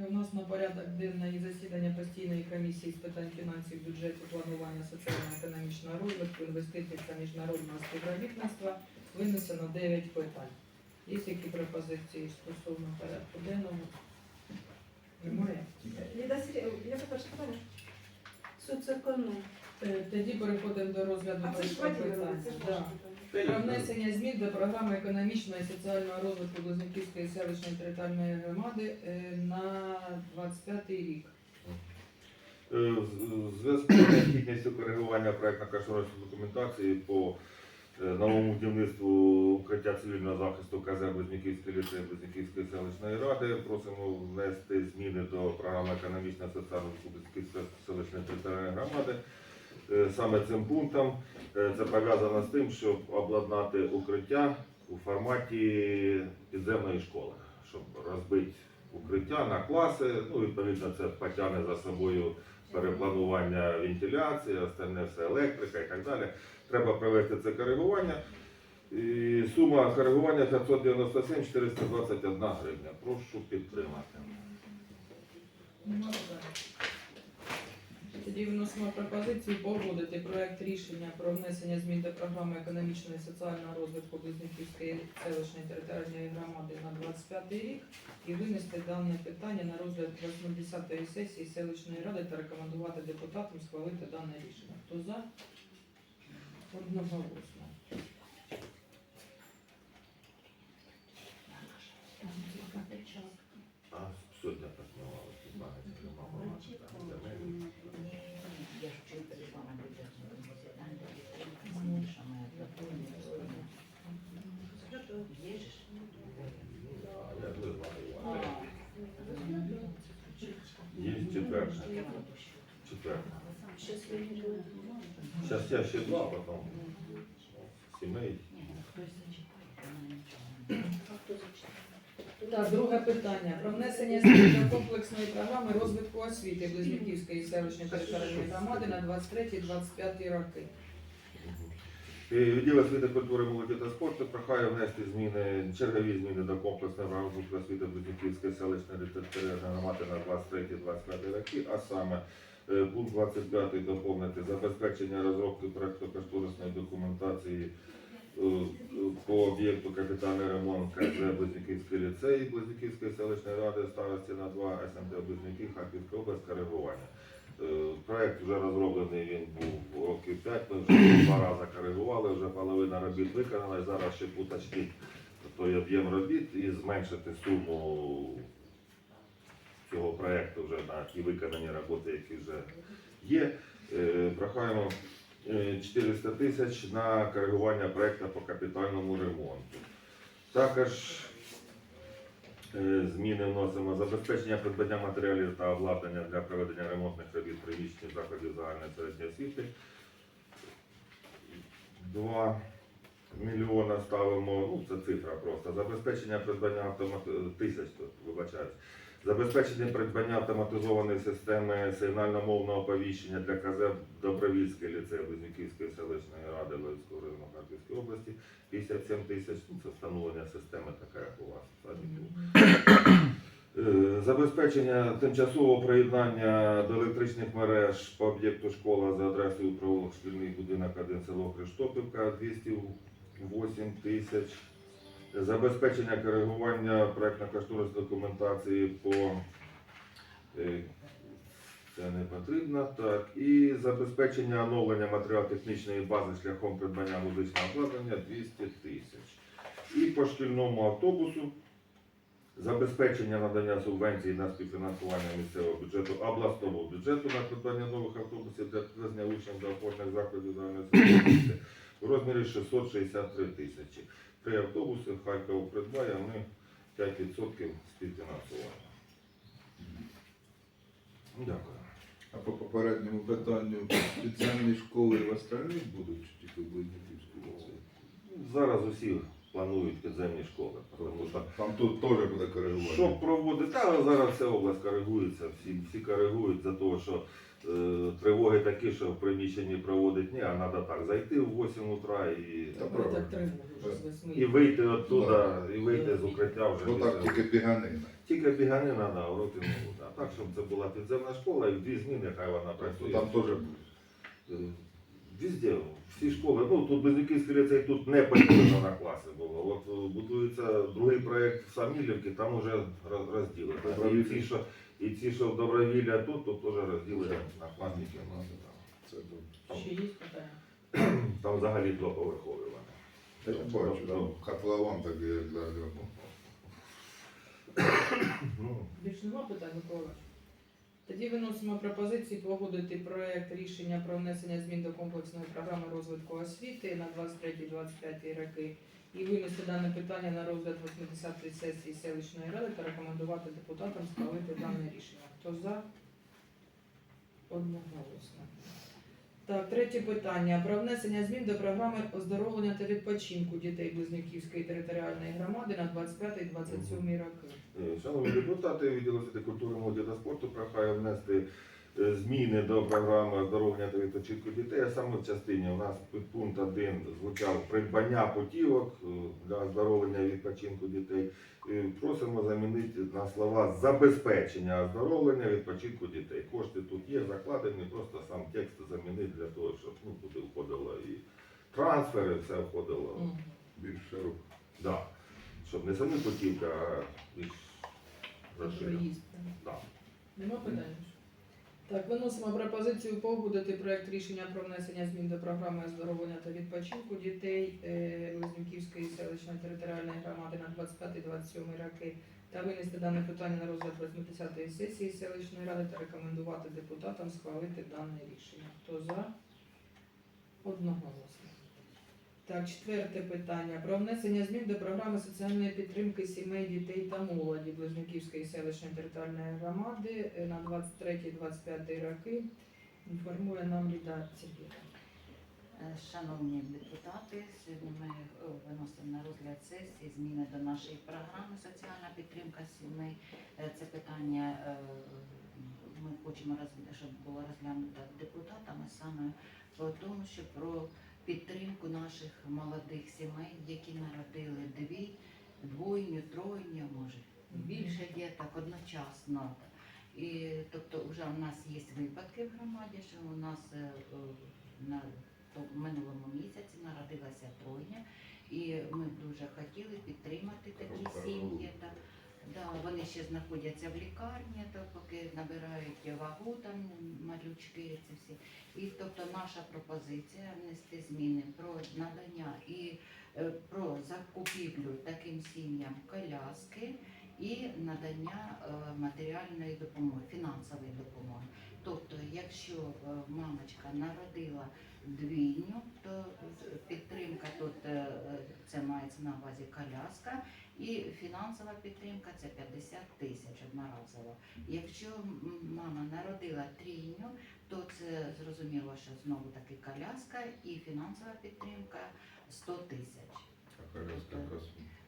У нас на порядок денний засідання постійної комісії з питань фінансів, бюджету, планування соціально-економічного розвитку, інвестицій та міжнародного співробітництва винесено 9 питань. Є які пропозиції стосовно порядку денного? Немає. Ліда Сергій, яке перше питання? Соцеконом. Е, Тоді переходимо до розгляду А це ж питання. це ж Да. питання. Про внесення змін до програми економічного і соціального розвитку Близнюківської селищної територіальної громади е, на 25 рік. Е, в зв'язку з необхідністю коригування проєктно-кошторисної документації по е, новому будівництву укриття цивільного захисту КЗ Близнюківської ліцеї Близнюківської селищної ради просимо внести зміни до програми економічного і соціального розвитку Близнюківської селищної територіальної громади. Е, Саме цим пунктом е, це пов'язано з тим, щоб обладнати укриття у форматі підземної школи, щоб розбити укриття на класи. Ну, відповідно, це потягне за собою перепланування вентиляції, остальне все електрика і так далі. Треба провести це коригування. І сума коригування 597 421 гривня. Прошу підтримати. Тоді вносимо пропозицію погодити проект рішення про внесення змін до програми економічного і соціального розвитку Близнюківської селищної територіальної громади на 25 рік і винести дане питання на розгляд 80-ї сесії селищної ради та рекомендувати депутатам схвалити дане рішення. Хто за? Одноголосно. А сьогодні працювали, знаєте, мама. Я ж чую перейшла на бюджетне засідання, що моя пропонує сьогодні. Є ж? Я визнаю А, вас. Є четверте. я буду ще. Четверте. Щось вирішили. Зараз я ще два, потім сімей. Так, друге питання. Про внесення змін до комплексної програми розвитку освіти Близнюківської селищної територіальної громади на 23-25 роки. Е, Відділ освіти, культури, молоді та спорту прохає внести зміни, чергові зміни до комплексної програми освіти Близнюківської селищної територіальної громади на 23-25 роки, а саме пункт 25 доповнити забезпечення розробки проекту кошторисної документації е, по об'єкту капітальний ремонт КЗ Близнюківський ліцей Близнюківської селищної ради старості на 2 СМТ Близнюків Харківська область коригування. Е, Проект вже розроблений, він був років 5, ми вже два рази коригували, вже половина робіт виконана, зараз ще уточнити той об'єм робіт і зменшити суму цього проекту вже на ті виконані роботи, які вже є. Е, Прохаємо е, 400 тисяч на коригування проекту по капітальному ремонту. Також Е, Зміни вносимо забезпечення придбання матеріалів та обладнання для проведення ремонтних робіт приміщень закладів загальної середньої освіти. 2 мільйона ставимо, ну це цифра просто. Забезпечення придбання автомат... тисяч тут, вибачаюсь. Забезпечення придбання автоматизованої системи сигнально-мовного оповіщення для КЗ Добровільський ліцей Близнюківської селищної ради Львівського району Харківської області 57 тисяч. Ну, це встановлення системи така, як у вас. в садіку. Е, Забезпечення тимчасового приєднання до електричних мереж по об'єкту школа за адресою провулок шкільний будинок 1 село Криштопівка 208 тисяч. Забезпечення коригування проєктно-кошторисної документації по е, це не потрібно. Так. І забезпечення оновлення матеріал-технічної бази шляхом придбання музичного обладнання 200 тисяч. І по шкільному автобусу забезпечення надання субвенцій на співфінансування місцевого бюджету, обласного бюджету на придбання нових автобусів для підвезення учнів до опорних закладів загальної середньої у розмірі 663 тисячі. Три автобуси Харків придбає, а ми 5% співфінансування. Дякую. А по попередньому питанню підземні школи в остальних будуть чи тільки в Близнюківській ліцеї? Зараз усі планують підземні школи. Тому що Там тут теж буде коригування. Що проводить? Та зараз вся область коригується, всі, всі коригують за того, що тривоги такі, що в приміщенні проводить ні, а треба так зайти в 8 утра і, Та так тривогу вже з восьми. і вийти оттуда, і вийти з укриття вже. Ну так після- тільки біганина. Тільки біганина на уроки не буде. А так, щоб це була підземна школа і в дві зміни, хай вона працює. Там теж буде. Е, Везде, всі школи. Ну тут Близнюківський ліцей тут не поділено на класи було. От е, будується другий проєкт в Самілівці, там вже роз- розділено. І ці, що, і ці, що в Добровілля тут, тут теж розділені на класні кімнати. Це добре. Ще є питання? Там взагалі двоповерхові вони. Я бачу, там котлован такий, як для. Ну, Більш нема питань, Микола? Тоді виносимо пропозиції погодити проект рішення про внесення змін до комплексної програми розвитку освіти на 23-25 роки і винести дане питання на розгляд 80-ї сесії селищної ради та рекомендувати депутатам схвалити дане рішення. Хто за? Одноголосно. Так, третє питання про внесення змін до програми оздоровлення та відпочинку дітей Близнюківської територіальної громади на 25-27 роки. Е, Шановні депутати, відділу освіти культури, молоді та спорту прохає внести зміни до програми оздоровлення та відпочинку дітей. А саме в частині у нас під пункт 1 звучав придбання путівок е, для оздоровлення і відпочинку дітей. Е, Просимо замінити на слова забезпечення оздоровлення відпочинку дітей. Кошти тут є закладені, просто сам текст замінити для того, щоб ну, туди входило і трансфери, все входило. Більше рук. Да. Щоб не самі путівки, а більш розширено. Да. Нема питань? Так, виносимо пропозицію погодити проект рішення про внесення змін до програми оздоровлення та відпочинку дітей Лизнюківської селищної територіальної громади на 25-27 роки та винести дане питання на розгляд 80-ї сесії селищної ради та рекомендувати депутатам схвалити дане рішення. Хто за? Одноголосно. Так, четверте питання. Про внесення змін до програми соціальної підтримки сімей, дітей та молоді Близнюківської селищної територіальної громади на 23-25 роки. Інформує нам Ліда Сергійовна. Е, Шановні депутати, сьогодні ми е, виносимо на розгляд сесії зміни до нашої програми соціальна підтримка сімей. Е, Це питання ми хочемо щоб було розглянуто депутатами саме по тому, що про підтримку наших молодих сімей, які народили дві, двойню, тройню, може більше діток одночасно. І тобто вже у нас є випадки в громаді, що у нас е, е, на то в минулому місяці народилася тройня, і ми дуже хотіли підтримати такі сім'ї. Да, вони ще знаходяться в лікарні, то поки набирають вагу, там малючки ці всі. І тобто наша пропозиція внести зміни про надання і е, про закупівлю таким сім'ям коляски і надання е, матеріальної допомоги, фінансової допомоги. Тобто, якщо е, мамочка народила двійню, то підтримка тут це мається на увазі коляска, і фінансова підтримка це 50 тисяч одноразово. Якщо мама народила трійню, то це зрозуміло, що знову таки коляска і фінансова підтримка 100 тисяч.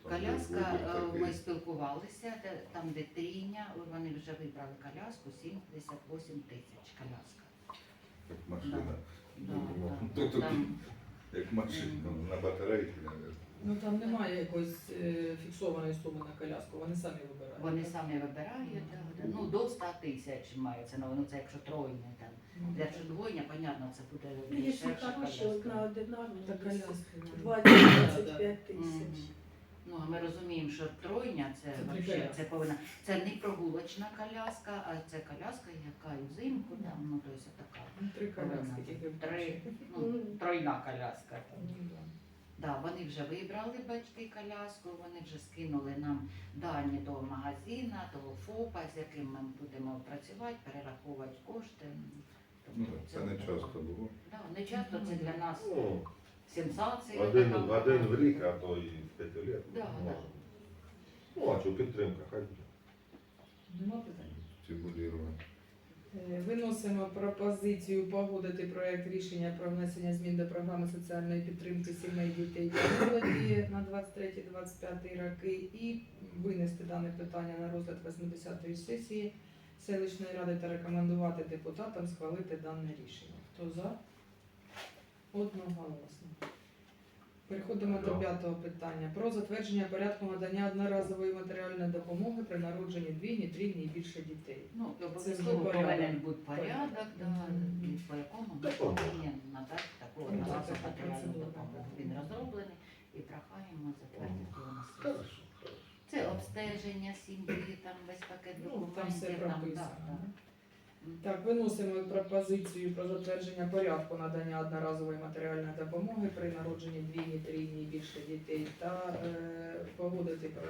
Коляска е, ми спілкувалися, там де трійня, вони вже вибрали коляску 78 тисяч коляска. Як машина. Да, да. тут Там, Як машина на батарейки, мабуть. Ну там немає якоїсь е, фіксованої суми на коляску, вони самі вибирають. вони самі вибирають, да, да. ну до 100 тисяч мається на ну це якщо тройня там. Ну, Якщо двойня, понятно, це буде Ну, якщо хороша одна коляска. одинарна, Та коляски. ну. 20-25 тисяч. Ну, а ми розуміємо, що тройня це, Це вообще, це повинна це не прогулочна коляска, а це коляска, яка і взимку там, ну тобто така. Ну, Три коляски тільки Три, ну, тройна коляска. Ну, да. Да, вони вже вибрали батьки коляску, вони вже скинули нам дані до магазина, до ФОПа, з яким ми будемо працювати, перераховувати кошти. Ну, Тобто це не часто було. Да, не часто це для нас Ну, сенсація. один, така. один в рік, а то і в п'яти літ. Да. Ну, а що підтримка, хай буде. Нема. Стимулювати. Е, Виносимо пропозицію погодити проект рішення про внесення змін до програми соціальної підтримки сімей, дітей та молоді на 23-25 роки і винести дане питання на розгляд 80-ї сесії селищної ради та рекомендувати депутатам схвалити дане рішення. Хто за? Одноголосно. Переходимо до п'ятого питання про затвердження порядку надання одноразової матеріальної допомоги при народженні двійні, трійні і більше дітей. Ну, обов'язково вже повинен порядок. бути порядок, да, Мгм. по якому ми повинні надати таку Ну, одноразову така матеріальну процедура. допомогу. Він розроблений і прохаємо затвердити його на. Хорошо. Це обстеження сім'ї, там весь пакет Ну, документів. там все да, прописано. да. Так, виносимо пропозицію про затвердження порядку надання одноразової матеріальної допомоги при народженні двійні, трійні і більше дітей та е, погодити про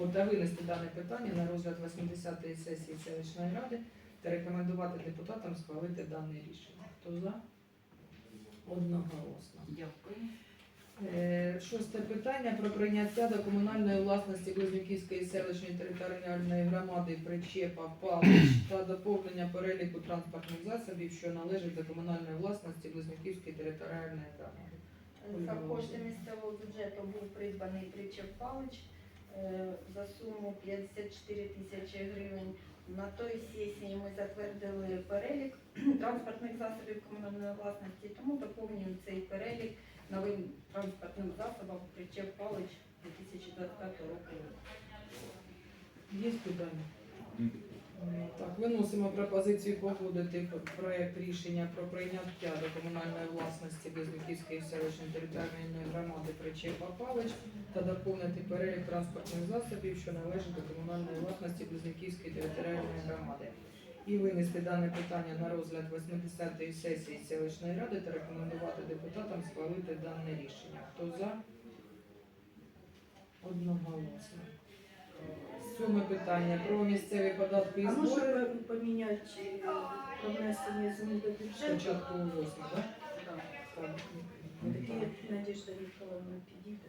е, та винести дане питання на розгляд 80-ї сесії селищної ради та рекомендувати депутатам схвалити дане рішення. Хто за? Одноголосно. Дякую. Е, Шосте питання про прийняття до комунальної власності Близнюківської селищної територіальної громади причепа палич та доповнення переліку транспортних засобів, що належать до комунальної власності Близнюківської територіальної громади. За кошти місцевого бюджету був придбаний причеп палич е, за суму 54 тисячі гривень. На той сесії ми затвердили перелік транспортних засобів комунальної власності, тому доповнюємо цей перелік новим транспортним засобом причеп палич 2025 року. Є питання? Так, виносимо пропозицію погодити проект рішення про прийняття до комунальної власності Близнюківської селищної територіальної громади причепа палич та доповнити перелік транспортних засобів, що належать до комунальної власності Близнюківської територіальної громади. І винести дане питання на розгляд 80-ї сесії селищної ради та рекомендувати депутатам схвалити дане рішення. Хто за? Одноголосно. Сьоме питання про місцеві податки і А може збори. поміняти е, про внесення змін до бюджету? Спочатку восьме, так? Да. Так. Тоді Надіжда Ніколаївна підійде.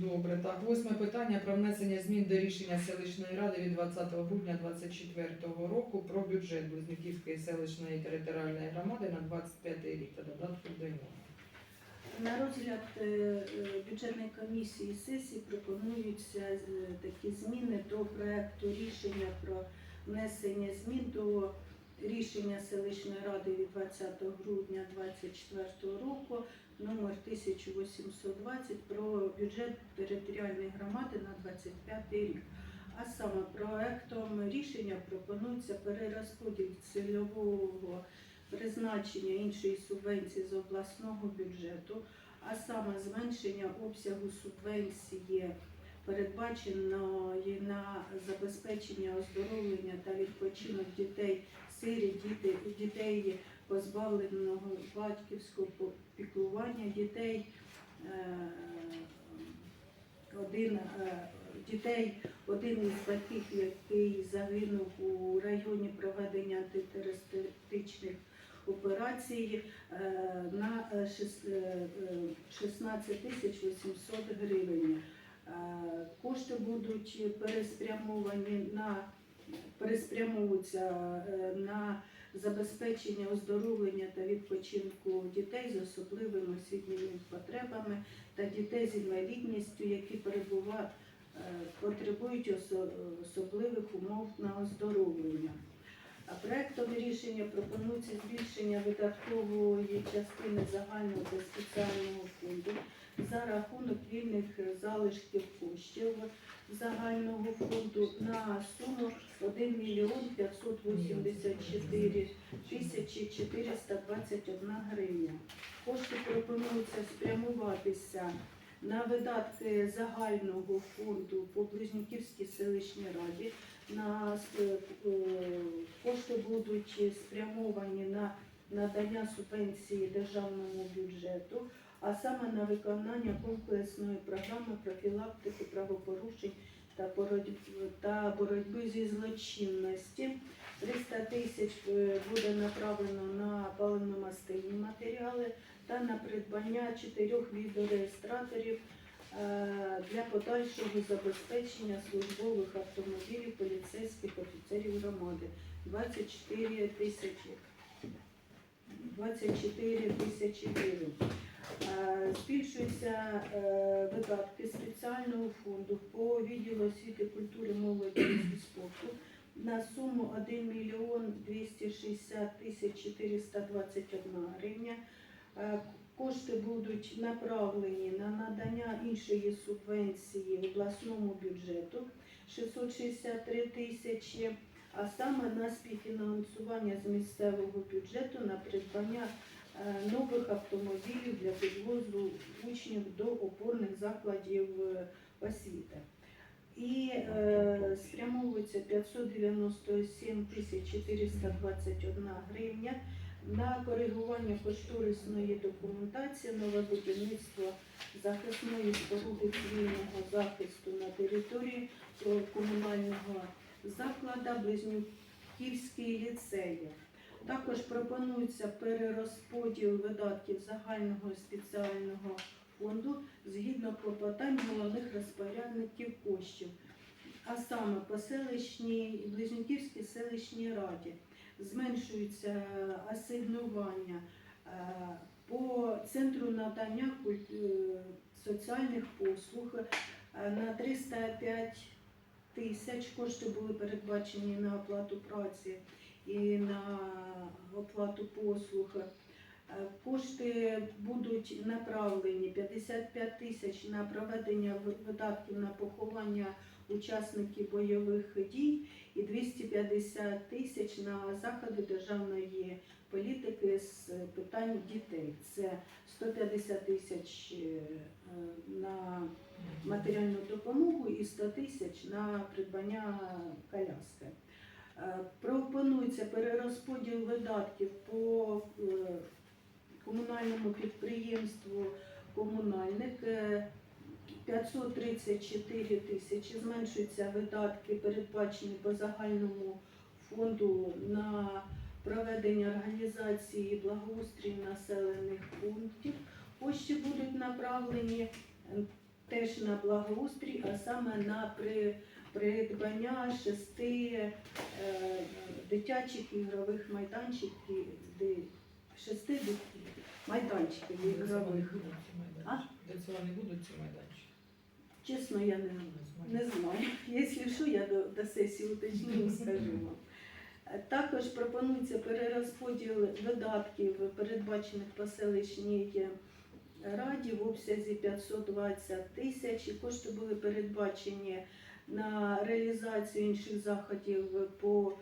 Добре, так. Восьме питання про внесення змін до рішення селищної ради від 20 грудня 2024 року про бюджет Близнюківської селищної територіальної громади на 25 рік та додатку до нього. На розгляд е, е, бюджетної комісії сесії пропонуються е, такі зміни до проекту рішення про внесення змін до рішення селищної ради від 20 грудня 2024 року номер 1820 про бюджет територіальної громади на 25 рік. А саме проектом рішення пропонується перерозподіл цільового призначення іншої субвенції з обласного бюджету, а саме зменшення обсягу субвенції, передбаченої на забезпечення оздоровлення та відпочинок дітей сирі, діти, дітей позбавленого батьківського піклування, дітей е, один е, дітей, один із батьків, який загинув у районі проведення антитерористичних операцій е, на е, шес- е, е, 16 тисяч 800 гривень. Кошти будуть переспрямовані на переспрямовуються на забезпечення оздоровлення та відпочинку дітей з особливими освітніми потребами та дітей з інвалідністю, які е, потребують особливих умов на оздоровлення. А проектом рішення пропонується збільшення видаткової частини загального та спеціального фонду за рахунок вільних залишків коштів загального фонду на суму 1 мільйон 584 тисячі 421 гривня. Кошти пропонуються спрямуватися на видатки загального фонду по Близнюківській селищній раді. На е, е, кошти будуть спрямовані на надання субвенції державному бюджету, а саме на виконання комплексної програми профілактики правопорушень та боротьби, боротьби зі злочинності. 300 тисяч е, буде направлено на паливно-мастильні матеріали та на придбання чотирьох відеореєстраторів е, для подальшого забезпечення службових автомобілів поліцейських офіцерів громади. 24 тисячі. 24 тисячі гривень. Е, Збільшуються е, видатки спеціального фонду по відділу освіти, культури, молоді і спорту на суму 1 мільйон 260 тисяч 421 гривня. Е, Кошти будуть направлені на надання іншої субвенції обласному бюджету 663 тисячі, а саме на співфінансування з місцевого бюджету на придбання нових автомобілів для підвозу учнів до опорних закладів е, освіти. І е, спрямовується 597 тисяч 421 гривня на коригування кошторисної документації, нове будівництво захисної споруди цивільного захисту на території е, комунального закладу Близнюківський ліцей. Також пропонується перерозподіл видатків загального спеціального фонду згідно клопотань головних розпорядників коштів, а саме по селищній Близнюківській селищній раді зменшується асигнування е, по центру надання е, соціальних послуг е, на 305 тисяч. Кошти були передбачені на оплату праці і на оплату послуг. Е, Кошти будуть направлені 55 тисяч на проведення видатків на поховання учасників бойових дій і 250 тисяч на заходи державної політики з питань дітей. Це 150 тисяч е, на матеріальну допомогу і 100 тисяч на придбання коляски. Е, Пропонується перерозподіл видатків по е, комунальному підприємству комунальник е, 534 тисячі. Зменшуються видатки, передбачені по загальному фонду на проведення організації благоустрій населених пунктів. Кошти будуть направлені е, теж на благоустрій, а саме на при, придбання шести е, дитячих ігрових майданчиків, де- шести майданчиків ігрових. А? Де це вони будуть ці майданчики? Чесно, я не, не знаю. Якщо що, я до, до сесії уточню, скажу вам. Е, Також пропонується перерозподіл видатків, передбачених по селищній раді в обсязі 520 тисяч. Кошти були передбачені на реалізацію інших заходів по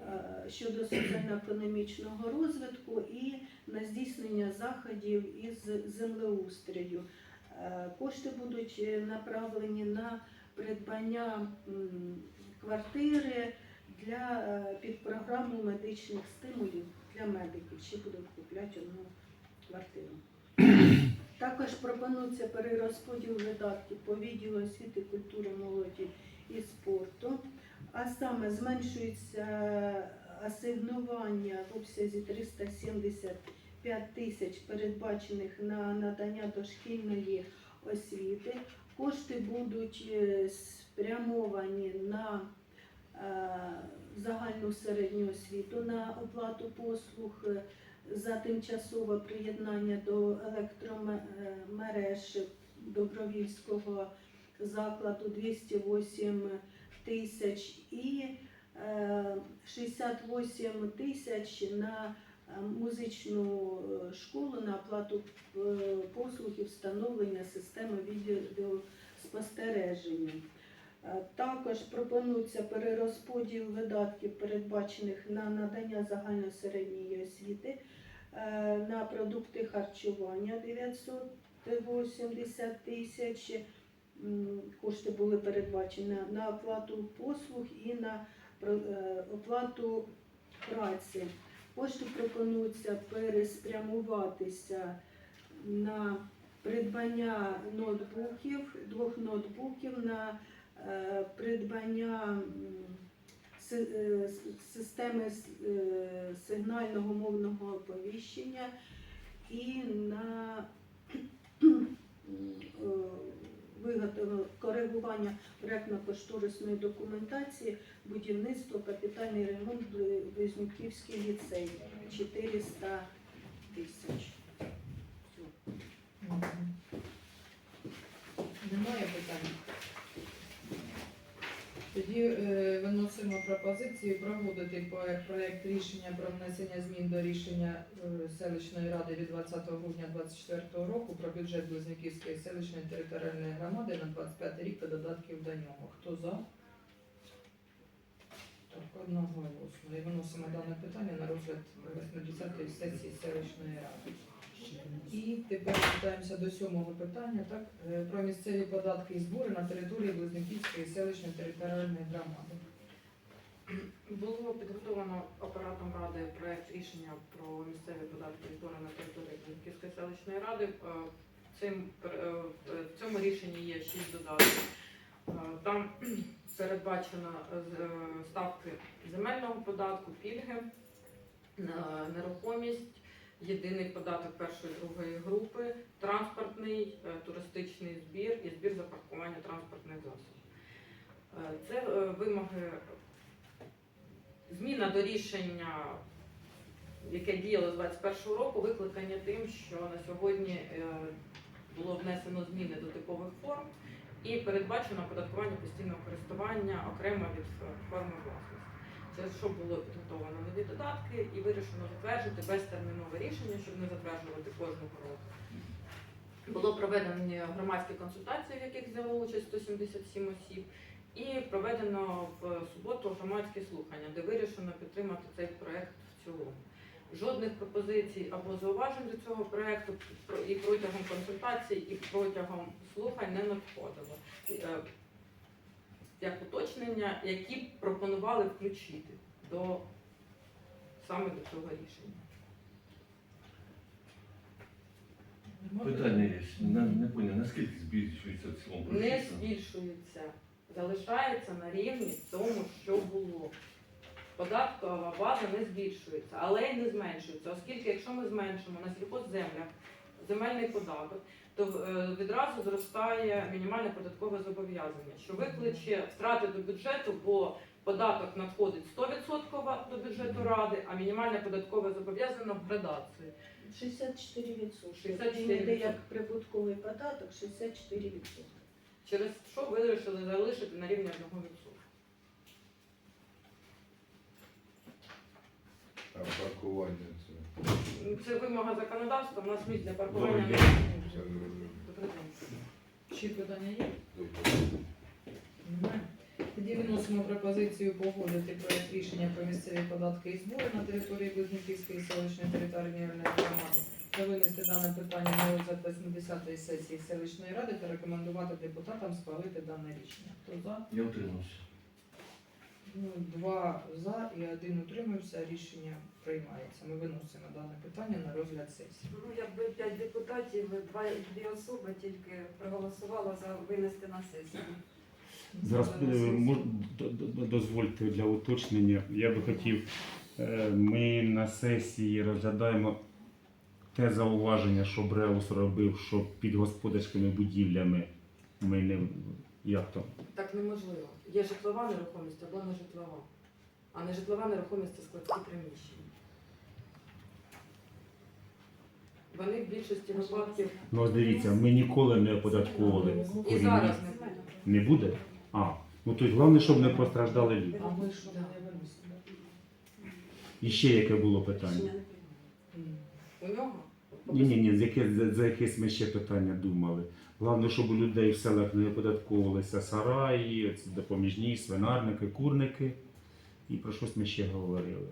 е, щодо соціально-економічного розвитку і на здійснення заходів із землеустрою. Е, Кошти будуть е, направлені на придбання квартири для під програму медичних стимулів для медиків. Ще будуть купляти одну квартиру. Також пропонується перерозподіл видатків по відділу освіти, культури, молоді і спорту, а саме зменшується асигнування в обсязі 375 тисяч, передбачених на надання дошкільної освіти. Кошти будуть е, спрямовані на е, загальну середню освіту, на оплату послуг е, за тимчасове приєднання до електромереж Добровільського закладу 208 тисяч і е, 68 тисяч на е, музичну е, школу на оплату е, послуг і встановлення системи відеоспостереження. Е, Також пропонується перерозподіл видатків, передбачених на надання загальної середньої освіти, е, на продукти харчування 980 тисяч. Кошти були передбачені на оплату послуг і на е, оплату праці. Кошти пропонується переспрямуватися на придбання ноутбуків, двох ноутбуків, на е, придбання е, системи сигнального мовного оповіщення і на е, коригування проєктно-кошторисної документації, будівництво, капітальний ремонт Близнюківський ліцей 400 тисяч. Немає питань. Тоді е, виносимо пропозицію проводити проект рішення про внесення змін до рішення е, селищної ради від 20 грудня 2024 року про бюджет Близнюківської селищної територіальної громади на 25 рік та додатків до нього. Хто за? Так, одноголосно. І виносимо дане питання на розгляд 80-ї сесії селищної ради. І тепер повертаємося до сьомого питання, так, е, про місцеві податки і збори на території Близнюківської селищної територіальної громади. Було підготовлено апаратом ради проект рішення про місцеві податки і збори на території Київської селищної ради. Е, е, в цьому рішенні є шість додатків. Там передбачено ставки земельного податку, пільги, нерухомість, єдиний податок першої другої групи, транспортний, е, туристичний збір і збір за паркування транспортних засобів. Е, Це е, вимоги Зміна до рішення, яке діяло з 2021 року, викликання тим, що на сьогодні було внесено зміни до типових форм і передбачено оподаткування постійного користування окремо від форми власності. Через що було підготовлено нові додатки і вирішено затвердити безтермінове рішення, щоб не затверджувати кожного року. Було проведені громадські консультації, в яких взяло участь 177 осіб. І проведено в суботу громадські слухання, де вирішено підтримати цей проект в цілому. Жодних пропозицій або зауважень до цього проекту і протягом консультацій, і протягом слухань не надходило. Як уточнення, які б пропонували включити до саме до цього рішення. Питання є. Не, не поняв, наскільки збільшується в цілому Не збільшується, залишається на рівні тому, що було. Податкова база не збільшується, але й не зменшується, оскільки якщо ми зменшимо на сільхозземлях земельний податок, то е, відразу зростає мінімальне податкове зобов'язання, що викличе втрати до бюджету, бо податок надходить 100% до бюджету ради, а мінімальне податкове зобов'язання в градації. 64%. 64%. Він як прибутковий податок 64%. Через що вирішили залишити на рівні 1%. А паркування це. Вимога законодавства, у нас місць для паркування Добрий немає. Добрий день. Ще питання є? Немає. Тоді виносимо пропозицію погодити проект рішення про місцеві податки і збори на території Близнюківської селищної територіальної громади та винести дане питання на розгляд 80-ї сесії селищної ради та рекомендувати депутатам схвалити дане рішення. Хто за? Я утримався. Ну, два за і один утримався. Рішення приймається. Ми виносимо дане питання на розгляд сесії. Ну, якби п'ять депутатів, два дві особи тільки проголосувало за винести на сесію. Зараз дозвольте для уточнення. Я би хотів, е, ми на сесії розглядаємо те зауваження, що Бреус робив, що під господарськими будівлями ми не як то. Так неможливо. Є житлова нерухомість або не житлова. А не житлова нерухомість це складські приміщення. Вони в більшості випадків Ну ось дивіться, ми ніколи не оподатковували. і корінні. зараз не буде. Не буде? А, ну то й головне, щоб не постраждали люди. А ми що не виносимо? І ще яке було питання? У нього Ні, ні, ні, за, яке, за, за якесь ми ще питання думали. Головне, щоб у людей в селах не оподатковувалися сараї, допоміжні, свинарники, курники. І про щось ми ще говорили.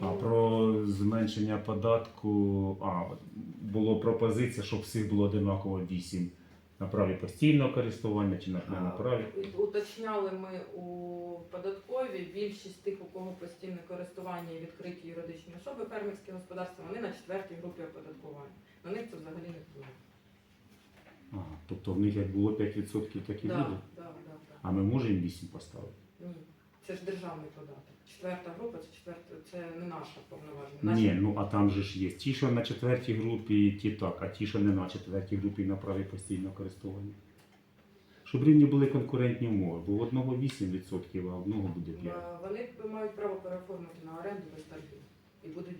А про зменшення податку, а було пропозиція, щоб всіх було одинаково 8 на праві постійного користування чи на, на праві. Уточняли ми у податковій більшість тих, у кого постійне користування і відкриті юридичні особи, фермерські господарства, вони на четвертій групі оподаткування. На них це взагалі не впливає. Ага, тобто в них як було 5%, так і Да, буде. да, да, да. А ми можемо 8 поставити. Ні, це ж державний податок. Четверта група це четверта, це не наша повноваження. Ні, ну а там же ж є ті, що на четвертій групі, ті так, а ті, що не на четвертій групі на праві постійного користування. Щоб рівні були конкурентні умови, бо в одного 8%, а в одного буде 5%. Е, Вони мають право переоформити на оренду без торгів. І буде 8%.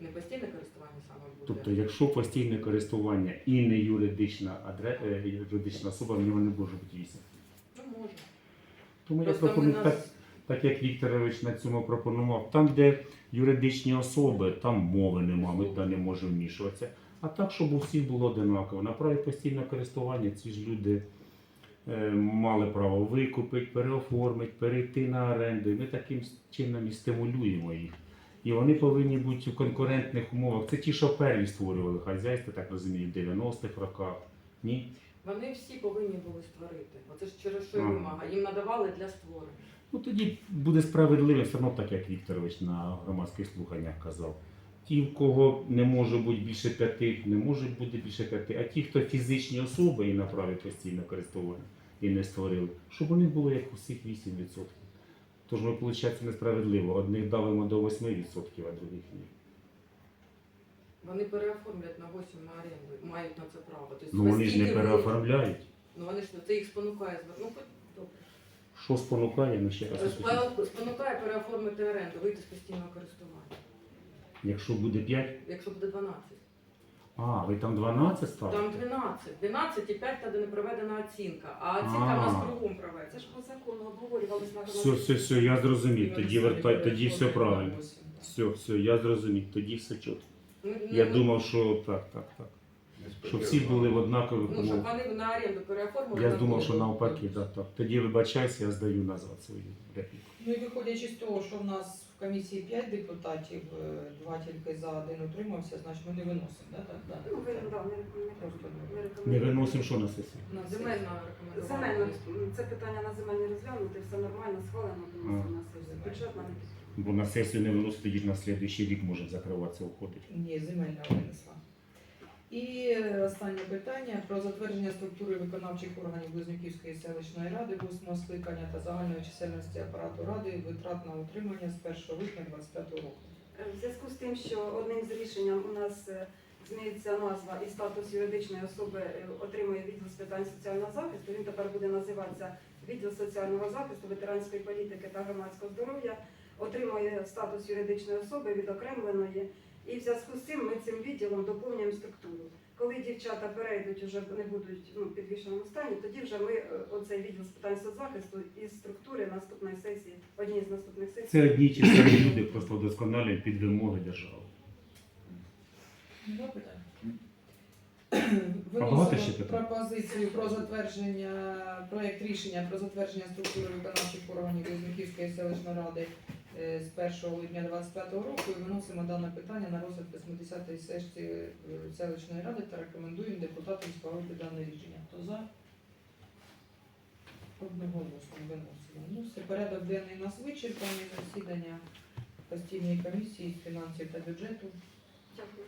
Не постійне користування саме буде. Тобто, якщо постійне користування і не юридична адре... е, юридична особа, в нього не може бути 8. Ну, може. Тому Просто ми пропоную так, нас... так як Вікторович на цьому пропонував, там, де юридичні особи, там мови нема, ми туди не можемо вмішуватися. А так, щоб у всіх було одинаково. На праві постійного користування ці ж люди е, мали право викупити, переоформити, перейти на оренду. І ми таким чином і стимулюємо їх. І вони повинні бути в конкурентних умовах. Це ті, що перві створювали хазяйство, так розумію, в 90-х роках. Ні? Вони всі повинні були створити. Оце ж через що й Ага. вимога. Їм надавали для створення. Ну тоді буде справедливо, все одно так, як Вікторович на громадських слуханнях казав. Ті, в кого не може бути більше п'яти, не можуть бути більше п'яти, а ті, хто фізичні особи і на праві постійного користування і не створили, щоб у них було як у всіх 8%. Тож ми, виходить, несправедливо. Одних давимо до 8%, а других ні. Вони переоформлять на 8 на оренду, мають на це право. Тобто Ну вони ж не переоформляють. Ну вони ж це їх спонукає звернути. Ну, хоч добре. Що спонукає, ну ще раз. Спо- Спонукає переоформити оренду, вийти з постійного користування. Якщо буде 5, Якщо буде 12. а, ви там 12 Там ставите? 12. 12 і 5 тоді не проведена оцінка. А оцінка в нас А. кругом Це ж по закону обговорювалися на Все, все, все, я зрозумів. Тоді вертай, тоді все правильно. Все. Все, все, я зрозумів, тоді все чітко. Я думав, що так, так, так. Щоб всі були в однакових Ну, щоб умовах. вони на оренду переоформили. Я так думав, що навпаки, так, так. Тоді вибачайся, я здаю назад свою репліку. Ну і виходячи з того, що в нас в комісії 5 депутатів, е, два тільки за один утримався, значить ми не виносимо, да? так? Да? Ну, ви да, не, не, Просто не Не виносимо що на сесію. На земельна рекомендувала. Земельно, це питання на земельні розглянути, все нормально, схвалено, тому А. на сесію. Бюджетна не Бо на сесію не виносить, тоді на слідуючий рік може закриватися, уходить. Ні, земельна винесла. І е, останнє питання про затвердження структури виконавчих органів Близнюківської селищної ради восьмого скликання та загальної чисельності апарату ради і витрат на утримання з 1 липня 2025 року. Е, В зв'язку з тим, що одним з рішенням у нас е, зміниться назва і статус юридичної особи отримує відділ з питань соціального захисту. Він тепер буде називатися відділ соціального захисту, ветеранської політики та громадського здоров'я. Отримує статус юридичної особи відокремленої. І в зв'язку з цим ми цим відділом доповнюємо структуру. Коли дівчата перейдуть, уже не будуть ну, підвішеному стані, тоді вже ми е, оцей відділ з питань соцзахисту із структури наступної сесії, одній з наступних сесій. Це одні ті самі люди, просто вдосконалюють під вимоги держави. Ще Виносимо пропозицію про затвердження, проєкт рішення про затвердження структури виконавчих органів Близнюківської селищної ради з 1 липня 2025 року і виносимо дане питання на розгляд 80-ї сесії е, селищної ради та рекомендуємо депутатам схвалити дане рішення. Хто за? Одноголосно виносимо. Ну, все, порядок денний у нас вичерпаний, засідання постійної комісії з фінансів та бюджету Дякую.